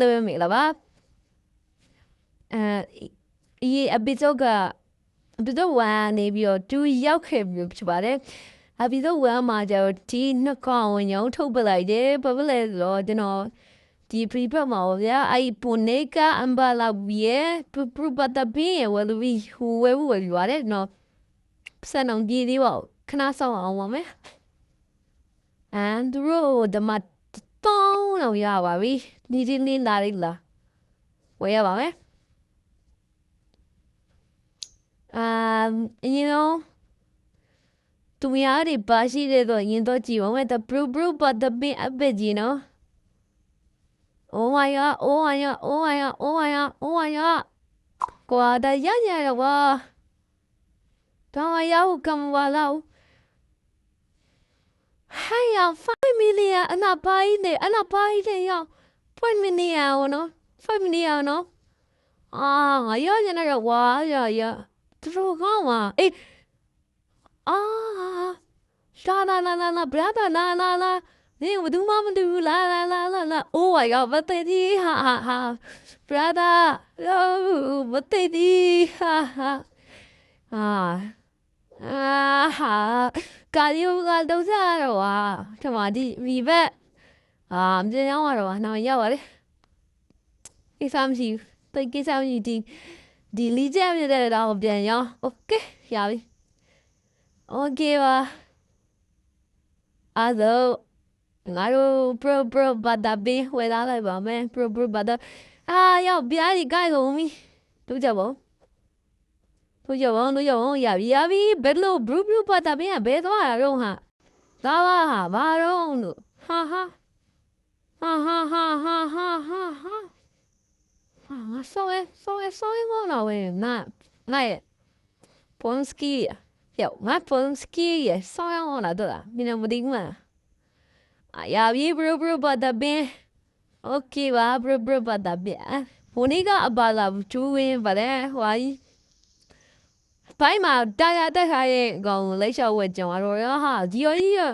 ဟဲ့အားလုံးပဲမင်္ဂလာပါအဲဒီ episode က episode 1နေပြီးတော့2ရောက်ခဲ့ပြီဖြစ်ပါတယ် episode 1မှာကျတော့ဒီနှစ်ကောင်ဝင်ရုံထုတ်ပလိုက်တယ်ဘာဖြစ်လဲဆိုတော့ကျွန်တော်ဒီ prepare မှာဗျာအဲ့ပုံနေကအမ်ဘာလာဘီရဲ့ပပပတပင်းရဲ့ဝလူဘီဟူဝဲဝဲရတယ်နော်စံအောင်ဒီဒီပေါ့ခဏဆောင်အောင်ပါမယ် and သူတို့ဓမ္မတောင်းတော့ရပါပြီ ဒီဒီလေးလာလေးလာဝယ်ရပါမယ် um you know သူများတွေပါရှိတဲ့တော့ရင်တော့ကြည့်ပါမယ် the brew brew but the bin a bit you know oh my god oh my god oh my god oh my god oh my god ကွာဒါရရတော့ကွာတော့ရောက်ကံဝလာဟဲ့ရ5 million အနာပိုင်းနေအနာပိုင်းနေရောက် five minute 啊，我喏，five minute 啊，喏，啊，要在那个哇呀呀，这是我干嘛？哎，啊，啦啦啦啦啦，不要吧，啦啦啦，你我都妈妈都啦啦啦啦啦，Oh my god，不对的，哈哈哈，brother，哦，不对的，哈哈，啊。啊哈！家里有个都在了哇，干嘛的？你呗。 အာမင်းရောက်တော့ဟာနောက်ရောက်ပါလေကိစ္စမရှိဘူးတိတ်ကိစ္စမရှိဒီဒီလီကျမြတဲ့တော့ပြန်ရောโอเคရပြီโอเคပါအဲ့တော့ငါတို့ pro pro ဘာသာဘင်းဝယ်လာလိုက်ပါမယ် pro pro ဘာသာအာရောက်ပြားကြီးကြိုက်ကုန်ပြီတို့ကြပါတို့ကြပါတို့ကြပါရပြီရပြီဘယ်လို bru bru ဘာသာဘင်းကဘယ်သွားတာတော့ဟာသာပါဟာဘာတော့လို့ဟာဟာ Ha ha ha ha ha ha ha. A co je, co je, co je ono na, na polski, jo, na polski je, co je ona toda, mi ne budimo. A ja vi bro bro badabe, ok va bro bro badabe, puniga abala chuwe vale huai. ပိုင်းမှာတာရတက်ခါရဲ့ကောင်လိတ်လျှောက်ဝဲကြုံရတော့ဟာဒီရောကြီး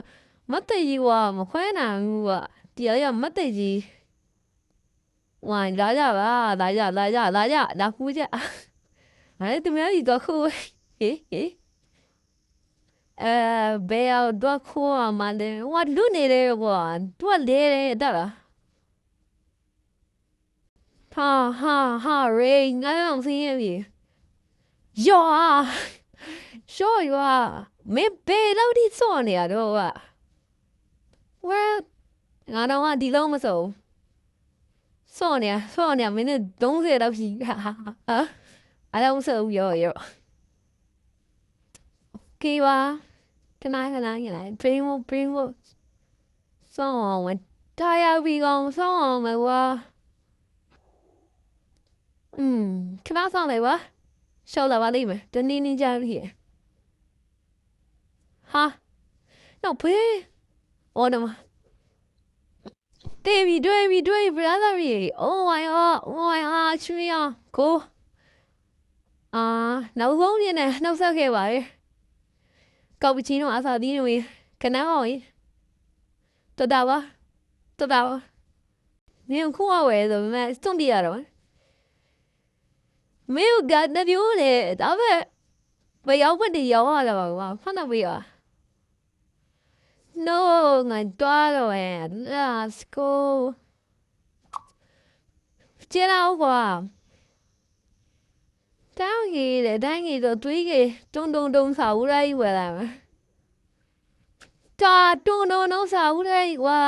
မတည်ကြီးကမခွဲနိုင်ဘူးက ဒီရောကြီးမတ်တကြီးဝိုင်းလာကြပါလာကြလာကြလာကြလာခူးကြအဲ့သူများကြီးတော့ခူးဟေးဟေးအဲဘယ်တော့ခူးမှလည်းဝါလူနေတယ်ကွာတွက်လေတယ်တဲ့လားဟာဟာဟာရေငါတော့စင်းရပြီယောရှော့ယောမေဘေလောက်ဒီစောနေရတော့ကဝဲ ငါတော့ဒီလုံးမစုံစောနေရစောနေရမင်းနဲ့30လောက်ရှိဟာဟာအဲ့တော့မစုံယောယောကီဝါတနာကနာရလိုက် bring mo bring mo စောင်းဝင်တာယာပြီးကောင်စောင်းအောင်မကွာอืมခဏဆောင်လိုက်ပါရှောက်လာပါလိမ့်မယ်တနည်းနည်းကြလို့ဟာနောက်ဖေးအော်န 对比对比对比 brother 比，Oh my god，Oh my god，去没有？哥，啊，နောက်ဆုံးညနေနှုတ်ဆက်ခဲ့ပါရဲ့။ကောက်ပူချင်းတော့အစာသီးတွေခဏအောင်ရေ။တော်တာပါ။တော်တာပါ။မင်းခုအဝဲဆိုပေမဲ့စွန့်ပြရတော့။မင်းကတပြိုးလေဒါပဲဘယ်ရောက်ပတ်တည်ရောက်ရတာပါကွာ။ဖတ်တော့ပြရ။ No ငါတော့တော့ရဲ့ Let's go ကျေတော့ကွာတောင်းကြီးတဲ့တိုင်းကြီးတော့တွေးကြီးတုံတုံတုံစာဦးရိုင်းဝယ်လာမှာတာတုံတုံတုံစာဦးရိုင်းကွာ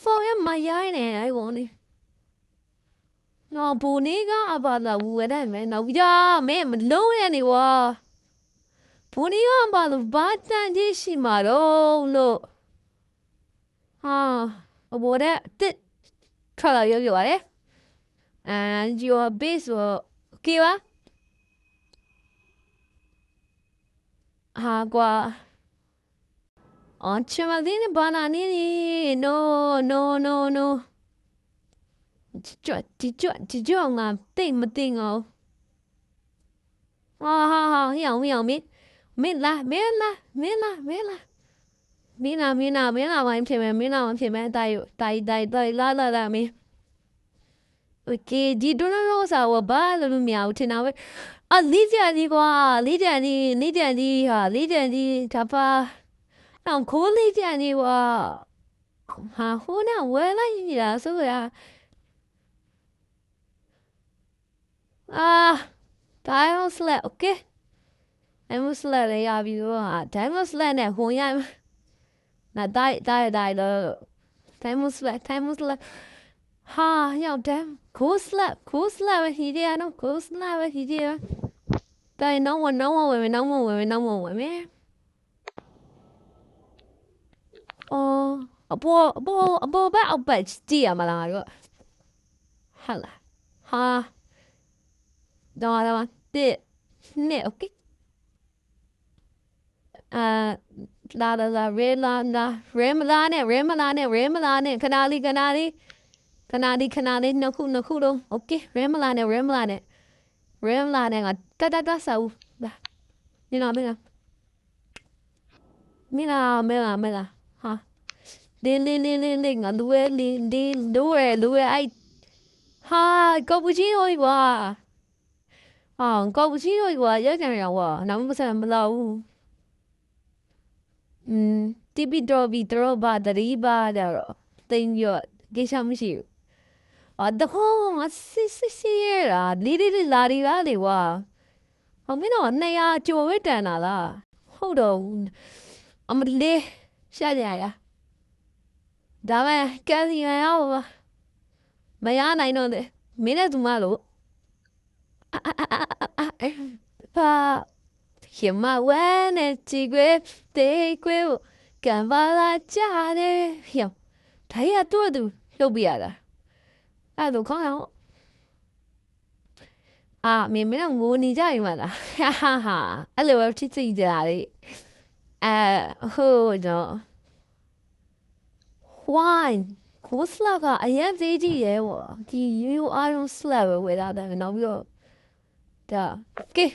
ဖုန်းရမရိုင်းနေအဲ့ကောင်နေနော်ဘူနေကအပါလာဝယ်တယ်မယ်နောက်ပြမဲမလုံးရနေကွာ ဘူနေကအပါလို့ဘာတန်ကြီးရှိမှာတော့လို့ဟာအဘောတဲ့တစ်ထွက်လာရောက်ရတယ် and your base ဆို okay ပါဟာကွာအော်ချမသိနေဘာနာနေ no no no no ကြွဒီကြွဒီကြွငါတိတ်မသိငောဟာဟာဟာဟျောင်ဟျောင်မင်း မင်းလာမင်းလာမင်းလာမင်းလာမင်းလာမင်းလာမင်းလာဝိုင်းဖြစ်မယ်မင်းလာဝိုင်းဖြစ်မယ်တာယူတာယူတာယူတာယူလာလာလာမင်း okay ဒီဒိုနာရောစာဝဘာလို့မရဘူးထင်တာပဲအလေးကြံကြီးကွာလေးကြံကြီးလေးကြံကြီးဟာလေးကြံကြီးဒါပါအောင်ခိုးလေးကြံကြီးကွာဟာဟိုးနဲ့ဝဲလိုက်ပြီလားဆိုကြအာ dial slap okay Diamond Slam လည်းရပြီးတော့ Diamond Slam နဲ့ဝင်ရနာဒိုင်ဒိုင်ဒိုင်လို့ Diamond Slam Diamond Slam ဟာရောက်တယ် Ghost Slam Ghost Slam ပဲဟီဒီရနော် Ghost Slam ပဲဟီဒီရတိုင်နောင်းဝနောင်းဝဝင်မယ်နောင်းဝဝင်မယ်နောင်းဝဝင်မယ်အော်အပေါ်အပေါ်အပေါ်ဘက်အောက်ဘက်ကြည့်ရမလားတို့ဟာလားဟာတော့တော့တစ်နှစ် okay အာလာလာလာရေလာလာရေမလာနဲ့ရေမလာနဲ့ရေမလာနဲ့ခဏလေးခဏလေးခဏလေးခဏလေးနှစ်ခုနှစ်ခုလုံးโอเคရေမလာနဲ့ရေမလာနဲ့ရေမလာနဲ့ကတတတဆာဦးလာမင်းလာမင်းလာမင်းလာမင်းလာမင်းလာဟာလင်းလင်းလင်းလင်းလင်းငါလူရဲ့လင်းလင်းလူရဲ့လူရဲ့အဲ့ဟာကော်ပူချီနိုကွာဟာကော်ပူချီနိုကွာရက်ကြံရကွာနောက်မဆက်မလောက်ဘူး อืมတိပိတော်ဘီတော်ဘာတရီဘာတော့တင်ရကိစ္စမရှိဘူးအတခေါငါစစ်စစ်စစ်ရတာလီလီလီလာရီပါလေကွာဟောမင်းတော့200ကျော်ဝဲတန်တာလားဟုတ်တော့ဘူးအမလေးရှာကြရဒါမဲ့ကဲစီရအောင်ပါမရနိုင်တော့တယ်မင်းနဲ့သူမလို့အာအာအာအာအာပါ ရှင်မဝဲနဲ့ကြည်ခွေတေးခွေကံပါလာကြတယ်ဟျောဒါရတော့သူလှုပ်ပြရတာအဲ့ဒါခေါင်းအောင်အာမင်းမင်းငိုနေကြရင်မလားဟာဟာဟာအဲ့လိုပဲချစ်ချစ်ကြတာလေအဲဟိုတော့ wine ကိုစလာကအရင်သေးကြီးရဲဝဒီယူယူအားလုံးစလာပဲဝယ်လာတယ်နောက်ပြီးတော့ဒါကဲ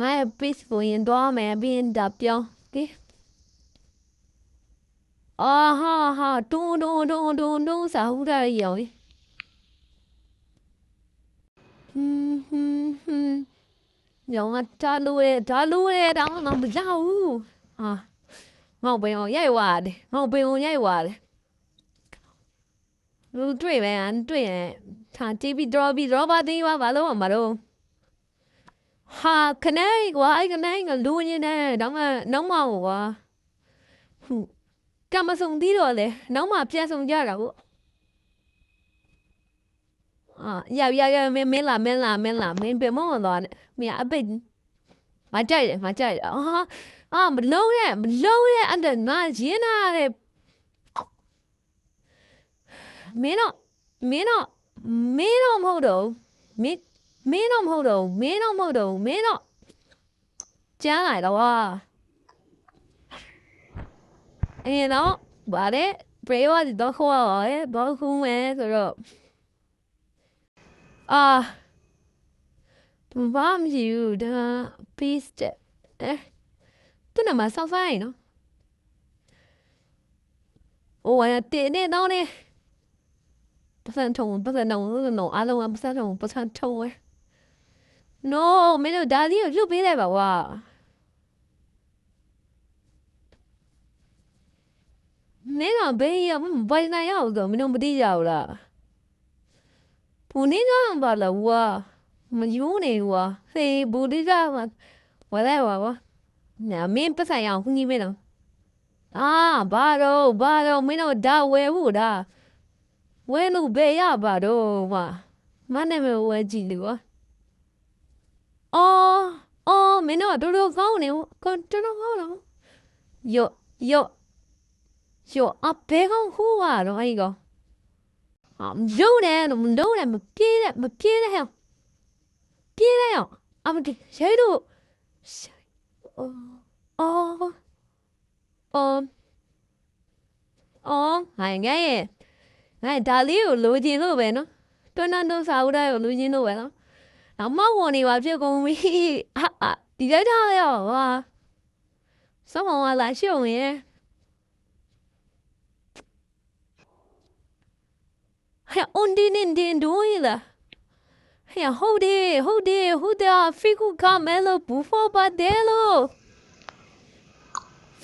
ငါရဲ့ base ကိုရင်တော့မယ်ပြီးရင်ဒါပြောင်းကဲအာဟာဟာတွန်းတွန်းတွန်းတွန်းတွန်းစာဟူတာရောင်ဟွန်းဟွန်းဟွန်းရောင်ကတားလို့ရတားလို့ရတော့ငါမကြောက်ဘူးအာငေါ့ဘယ်အောင်ရိုက်သွားတယ်ငေါ့ဘယ်အောင်ရိုက်သွားတယ်လူတွေ့ပဲတွေ့ရင်ထားတီးပြီး draw ပြီး draw ပါသေးပါဘာလို့မမတော့ ဟာခနေကွာအဲ့ခနေကလူညင်းနေတော့မှနောက်မှကွာဟူကမဆုံသေးတော့လေနောက်မှပြန်ဆုံကြတာပေါ့အာရရရမင်းမင်းလာမင်းလာမင်းလာမင်းပြမတော့မင်းအပိတ်မကြိုက်တယ်မကြိုက်တယ်အာအာမလုံးရဲ့မလုံးရဲ့အဲ့ဒါငါရင်းနာတဲ့ မင်းတော့မင်းတော့မင်းတော့မဟုတ်တော့မင်းမင်းတော့မဟုတ်တော့မင်းတော့မဟုတ်တော့မင်းတော့ကြားလိုက်တော့အဲတော့ဗါတဲ့ brave တော့ခေါ်ရဲဘောခုမဲဆိုတော့အာဘာမှမရှိဘူးဒါ peace တဲ့အဲသူ့နာမဆောက်ဆိုင်နော်အိုးရတဲ့နေတော့နေပတ်စံထုံပတ်စံထုံနော်အားလုံးကပတ်စံထုံပတ်စံထုံဝဲ no မင်းတို့ဒါလေးကိုလွတ်ပေးလိုက်ပါကွာနင်းတော့ဘေးရမဘိုင်နိုင်ရအောင်ဆိုမင်းတို့မတိကြဘူးလားဘုန်နေကဘာလဲဝါမယူနေဝါဟေးဘူဒီကဝါလဲဝါဝါနာမင်းပတ်ဆိုင်အောင်ခုကြီးမင်းတော့အာဘာတော့ဘာတော့မင်းတို့ဒါဝဲဘူးဒါဝဲလို့ဘေးရပါတော့ဝါမနဲ့မဝဲကြည့်လေကွာ အော်အော်မင်းတို့ကတော်တော်ကောင်းနေဟုတ်တော်တော်ကောင်းတော့ယောယောယောအဘဲကောင်ဟိုးကတော့အဲ့ကောင်ဟာမလုံးနဲ့တော့မလုံးနဲ့မပြေးနဲ့မပြေးနဲ့ဟဲ့ပြေးနဲ့အောင်အမဒီရဲတို့အော်အော်အော်ဟိုင်ငယ်ငါဒါလေးကိုလိုချင်လို့ပဲနော်တွန်းတန်းတော့စာဦးတိုင်းကိုလိုချင်လို့ပဲနော် နောက်မောက်ဝင်နေပါဖြစ်ကုန်ပြီ，ဟာဒီလိုက်ထားရောဟာ someone ကလာရှုံရင်ဟဲ့ on din din ဒိုးရလားဟဲ့ဟုတ်တယ်ဟုတ်တယ်ဟုတ်တယ်ဖီကူကမဲလို့ဘူဖောပါတယ်လို့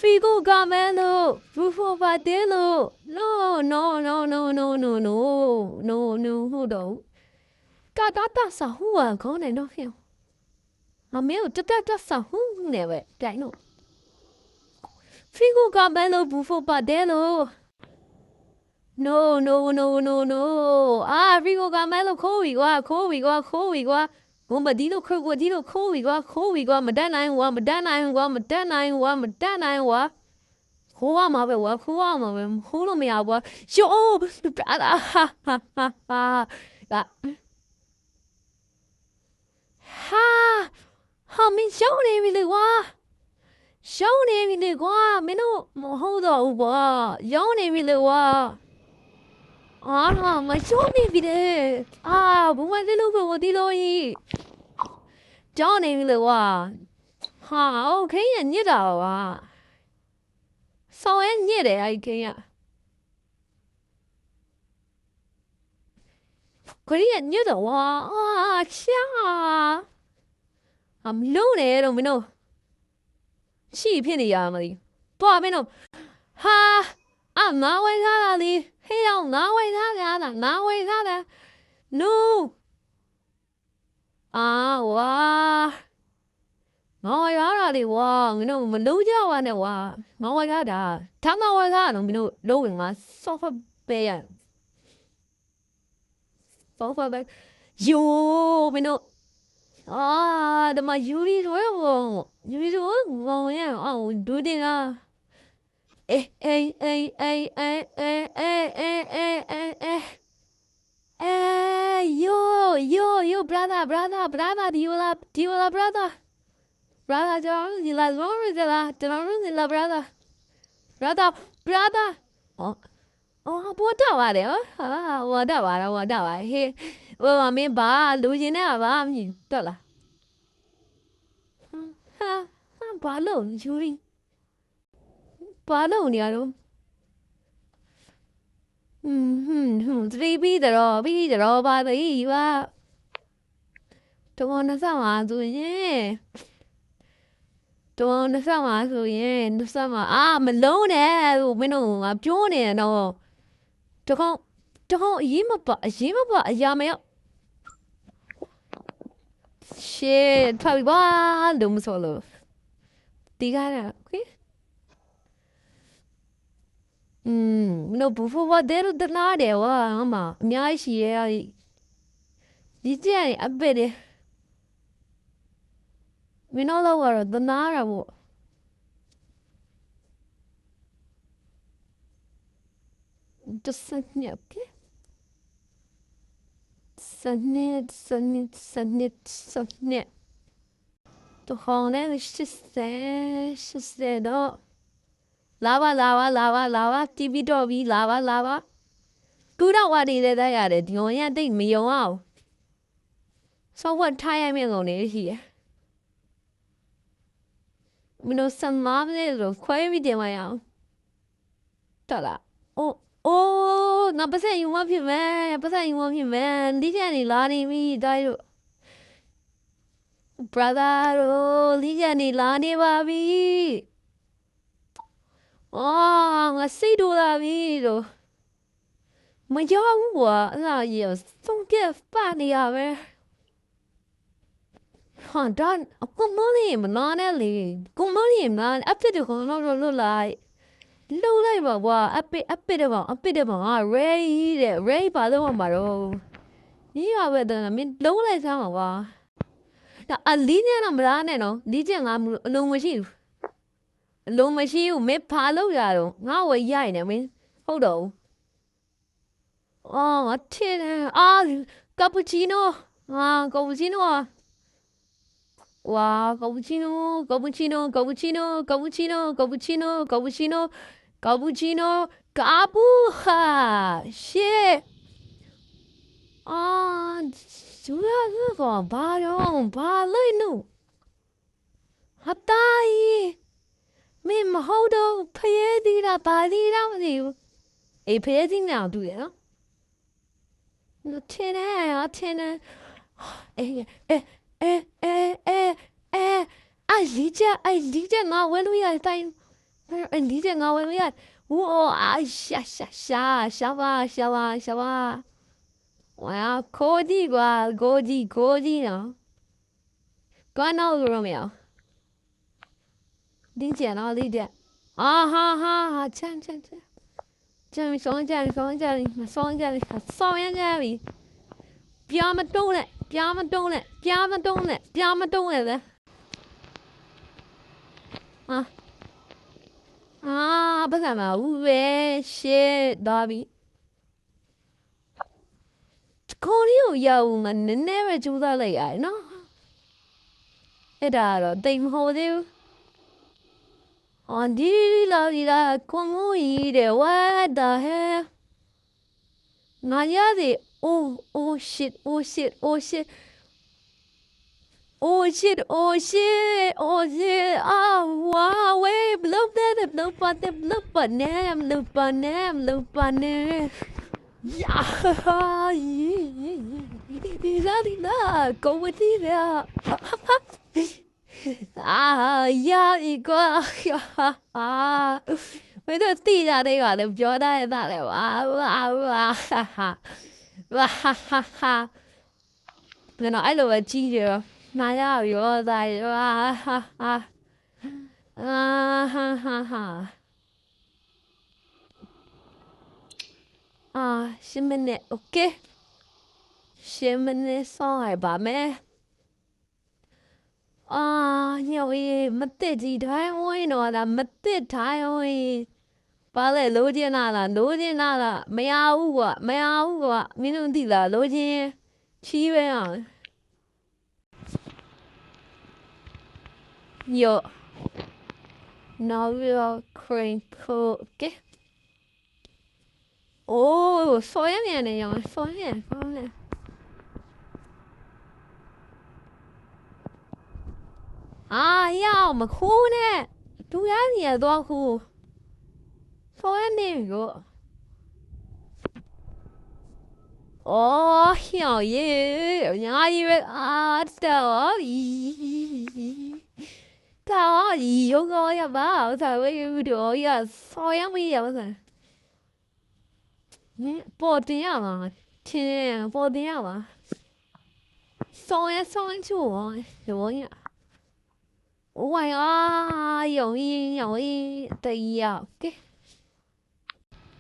Figo Gamelo, Rufo Vadelo. No, no, no, no, no, no, no, no, no, no, no. ကာ တာတာဆာဟူဝါခေါနေတော့ဟဲ့အမေကိုတက်တက်တက်ဆာဟူနေပဲတိုင်တော့ဖီကိုကဘယ်လိုဘူးဖို့ပါတယ်လို့ no no no no no အာဖီကိုကမဲလို့ခိုးဝီကွာခိုးဝီကွာခိုးဝီကွာဘုံမဒီလို့ခိုးကွာဒီလို့ခိုးဝီကွာခိုးဝီကွာမတတ်နိုင်ကွာမတတ်နိုင်ကွာမတတ်နိုင်ကွာမတတ်နိုင်ကွာခိုးရမှာပဲကွာခိုးရမှာပဲခိုးလို့မရဘူးကွာယောဟာဟာဟာဟာဟာ ဟာဟာမင်းရှုံးနေပြီလေကွာရှုံးနေပြီလေကွာမင်းတို့မဟုတ်တော့ဘူးကွာရုံးနေပြီလေကွာအာမရှုံးနေပြီလေအာဘုံမလေးလို့ပဲဝတီလို့ဤကြောင်းနေပြီလေကွာဟာအိုခင်းရညစ်တာပါကွာဆောင်ရညစ်တယ်အဲ့ခင်းရ ခရီးရညစ်တော့ဝါအာချာအမလုံးနေတော့မင်းတို့ရှိဖြစ်နေရမလို့တွားမင်းတို့ဟာအနာဝိထားတာလေဟေးအောင်နာဝိထားကြတာနာဝိထားတယ် no အာဝါငေါ်ရတာလေဝါမင်းတို့မလုံးကြပါနဲ့ဝါငေါ်ရတာထမ်းမဝါကတော့မင်းတို့လုံးဝင်ငါ software ပေးရ software ပဲယိုမင်းတို့အာဒီမှာယူရီဆိုရောယူရီဆိုဘောင်းရအောင်ဒူတင်လားအေးအေးအေးအေးအေးအေးအေးအေးအေးအေးအေး Eh, yo, yo, yo, brother, brother, brother, diola, diola, brother. Brother, John, you like one with the la, the one with the brother. Brother, brother. Oh, 哦，我打完了，啊，我打完了，我打完，嘿，我外面把路进来吧，你得了。嗯，哈，那把路就你，把路你啊都。嗯哼哼，这比的咯，比的咯，把的一吧。တဝန်နှဆက်မှာဆိုရင်တဝန်နှဆက်မှာဆိုရင်နှဆက်မှာအာမလုံးနဲ့ဟိုမင်းတို့ကပြောနေတော့ တကောင်တကောင်အရေးမပါအရေးမပါအရာမရောက် shit ဖာပြီးပါလုံးမစောလို့တီးကားတာခွေးอืมမနဘူဖဝဒဲရဒနာတယ်ဝါမအများကြီးရှိရဲဒီကြရအပက်တယ်မင်းတို့လောက်ကတော့ဒနာတာပေါ့ 12 okay? Sanit, sanit, sanit, sanit. To choné, šesté, šesté, no. Lava, lava, lava, lava, TV doby, lava, lava. ကူတော့ဝါနေလဲတတ်ရတယ်ဒီကောင်ရတိတ်မယုံအောင် software ထားရမယ့်ကောင်တွေရှိရမင်းတို့စမ်းမလဲလို့ခွဲပြီးတင်မရအောင်တော်လားအိုး အိုးငါပတ်စံယူမဖြစ်မယ်ပတ်စံယူမဖြစ်မယ်ဒီကျန်နေလာနေပြီတိုင်းတို့ brother တို့ဒီကျန်နေလာနေပါပြီအော်ငါစိတ်တူလာပြီလို့မကြောက်ဘူးကွာအဲ့ဒါရေစုံပြက်ပါနေရပဲဟာဒါကုမလေးမနာနဲ့လေကုမလေးမနာအပစ်တခေါ်တော့လွတ်လိုက် လှုပ်လိုက်ပါကွာအပစ်အပစ်တော့အပစ်တော့ငါ ready တဲ့ ready ပါတော့မှာတော့ဒီရပဲတဲ့မင်းလုံးလိုက်စမ်းပါကွာဒါအလီးနဲ့တော့မလားနဲ့နော်လီးချက်ငါအလုံးမရှိဘူးအလုံးမရှိဘူးမင်းဘာလုပ်ရတော့ငါ့ဝယ်ရိုက်နေမင်းဟုတ်တော့ဘူးအော်ငါထင်တယ်အာကပူချီနိုအာကပူချီနိုဝါကပူချီနိုကပူချီနိုကပူချီနိုကပူချီနိုကပူချီနိုကပူချီနို ကပူချီနိုကပူဟာရှေအာကျူရကဘာရောဘာလိုက်နိုဟာတိုင်မင်းမဟုတ်တော့ဖရဲသီးတာဘာသီးတာမသိဘူးအေးဖရဲသီးနေအောင်တူတယ်နော်နော်ထင်းတယ်ဟာထင်းတယ်အေးအေးအေးအေးအေးအေးအိုင်လီချာအိုင်လီချာငါဝယ်လို့ရတိုင်း အိုင်လီချာငါဝယ်လို့ရဝိုးအာရှာရှာရှာရှာပါရှာပါရှာပါဝါကိုဒီကွာကိုဒီကိုဒီနော်ကွာနောက်ရောမရတင်းကျန်တော့လေးတဲ့အာဟာဟာဟာချမ်းချမ်းချမ်းချမ်းဆောင်းချမ်းဆောင်းချမ်းဆောင်းချမ်းဆောင်းရမ်းချမ်းပြီပြာမတုံးနဲ့ပြာမတုံးနဲ့ပြာမတုံးနဲ့ပြာမတုံးနဲ့လေ အာအာဘာကမှာဦးပဲရှေ့တော့ပြီခေါင်းလေးကိုရအောင်ငါနည်းနည်းပဲကြိုးစားလိုက်ရတယ်နော်အဲ့ဒါတော့တိမ်မဟုတ်သေးဘူးအော်ဒီလာဒီလာကွန်မူကြီးတဲ့ what the hell ငါရသည် oh oh shit oh shit oh shit Oh shit, oh shit, oh shit, oh wow, wait, look at them, look at them, look at them, look at them, look at them. Yeah, đi ra đi ra, cậu mới đi ra. À, ya, đi qua, à, mấy đứa đi ra đây mà được cho đây, ta lại mà, mà, mà, ha ha, ha ha ha. Tôi nói luôn là chi rồi. 麻药有在哇哈哈啊哈哈哈啊，十分钟 OK，十分钟上来吧没？啊，鸟爷没得几台位呢啦，没得台位。ပါလေလိုချင်တာလားလိုချင်တာလားမရဘူးကွာမရဘူးကွာမင်းတို့သိလားလိုချင်ချီးပဲအောင် Yo. Now we are crinkle. Okay. Oh, soya miệng này rồi, soya miệng, soya miệng. À, ya, mà khu nè. Chú gái gì à, doa khu. Soya miệng rồi. Ồ, hiểu gì, nhà gì vậy? À, trời ơi. 他有个呀吧，他会有的呀，啥样没有噻？嗯，不这样嘛，天，不这样嘛，上呀上去我，我呀，我呀，有一有一的呀，给，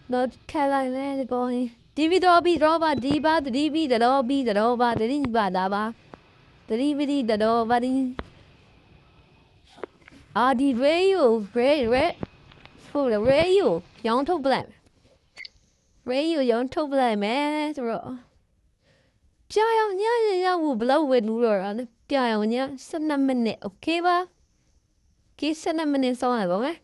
那看来呢，这个。ဒီဗီတော့ပြီးတော့ပါဒီပါတတိပြီးတော့ပြီးတော့ပါတတိပါတာပါတတိပတိတော့ပါဒီ အာဒီ radio red red ဟုတ်တယ် radio ရောင်းထုတ်ပလိုက် radio ရောင်းထုတ်ပလိုက်မယ်ဆိုတော့ပြအောင်ညရရဘူးဘလောက်ဝယ်လို့တော့ပြအောင်ည12မိနစ် okay ပါကိ12မိနစ်စောင်းရပါမယ်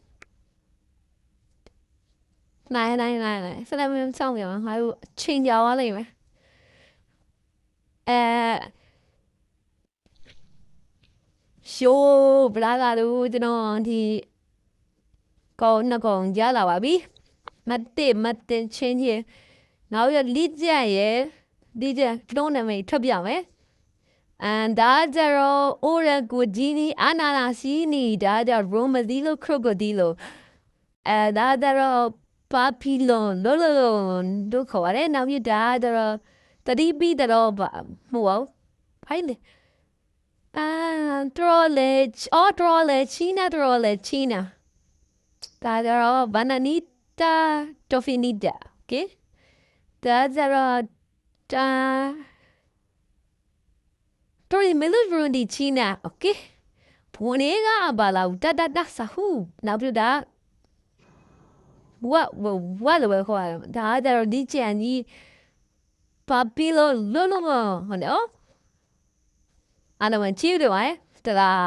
နိုင်နိုင်နိုင်နိုင်12မိနစ်စောင်းပြအောင်ငါတို့ချိန်ကြသွားလိမ့်မယ်အဲ ရှိုးဗလာလာတို့ကျွန်တော်ဒီကောင်းနှကောင်ရလာပါပြီမတ်တေမတ်တင်ချင်းချင်းနောက်ရလီကျန်ရဲ့ဒီကျန်ကျွန်တော်နာမည်ထွက်ပြမယ်အန်ဒါကြရောအိုရကူဂျီနီအနာနာစီနီဒါကြရိုမဒီလိုခရိုကိုဒီလိုအဲဒါကြရောပါပီလွန်လောလောတို့ခေါ်ရတယ်နောက်ပြဒါကြရောတတိပီတော့မဟုတ်ဖိုင်လေ Ah, Drolich. Oh, Drolicina, Drolicina. Da da bananita tofinida. Okay? Da da da. Tori melodrundi china. Okay? ဘုံလေးကဘာလာတတတဆဟုနောက်ပြတာဝါဝါလိုပဲခေါ်ရတာဒါကတော့ဒီချန်ကြီးဘာပီလိုလုံးလုံးဟောနော် အားလုံးကြည့်တယ်ဝိုင်းတလား